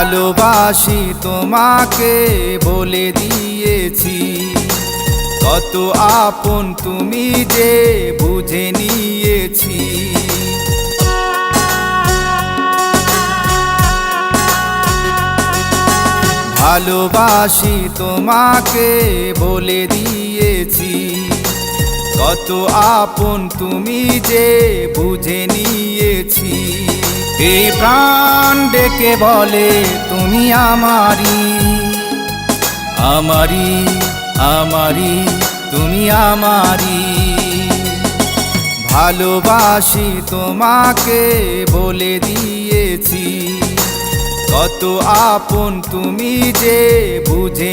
ভালোবাসি তোমাকে বলে দিয়েছি। কত আপন তুমি যে বুঝে নিয়েছি। ভালোবাসি তোমাকে বলে দিয়েছি। কত আপন তুমি যে বুঝে নিয়েছি। এই প্রাণ ডেকে বলে, তুমি আমারি আমারি আমারি তুমি আমারি ভালোবাসি তোমাকে বলে দিয়েছি। কত আপন তুমি যে বুঝে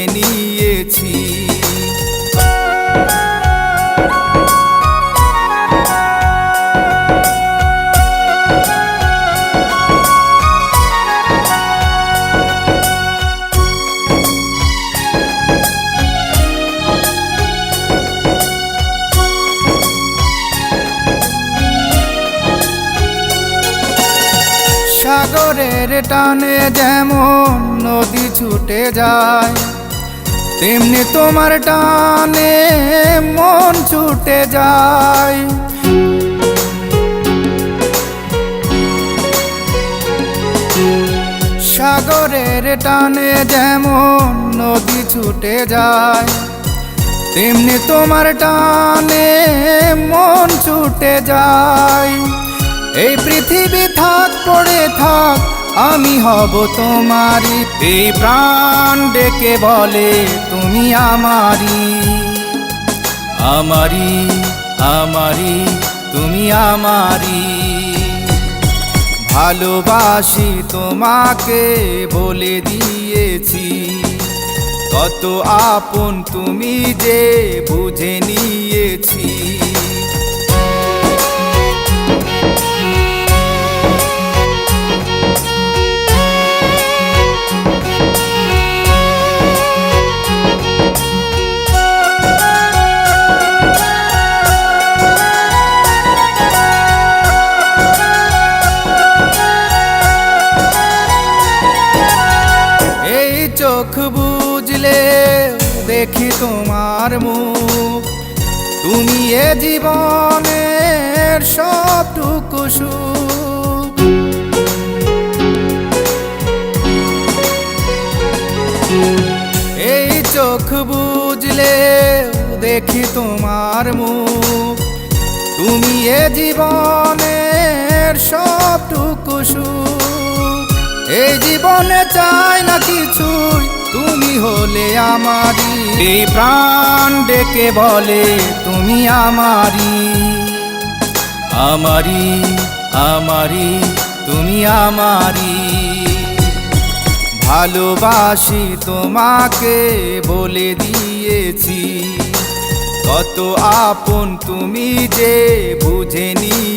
সাগরের টানে যেমন নদী ছুটে যায়, তেমনি তোমার টানে মন ছুটে যায়। সাগরের টানে যেমন নদী ছুটে যায়, তেমনি তোমার টানে মন ছুটে যায়। এই পৃথিবী থাক, পড়ে থাক, আমি হব তোমারি এই প্রাণ ডেকে বলে, তুমি আমারি আমারি আমারি তুমি আমারি ভালোবাসি তোমাকে বলে দিয়েছি। কত আপন তুমি যে বুঝে নিয়েছি। চোখ বুঝলে দেখি তোমার মুখ। তুমি এ জীবনের সবটুকু সুখ। এই চোখ বুঝলে দেখি তোমার মুখ। তুমি এ জীবনের সবটুকু সুখ। এই জীবনে চাই না কিছুই হলে আমারি। এই প্রাণ ডেকে বলে, তুমি আমারি। আমারি আমারি, তুমি আমারি। ভালোবাসি তোমাকে বলে দিয়েছি। কত আপন তুমি যে বুঝে নিয়েছি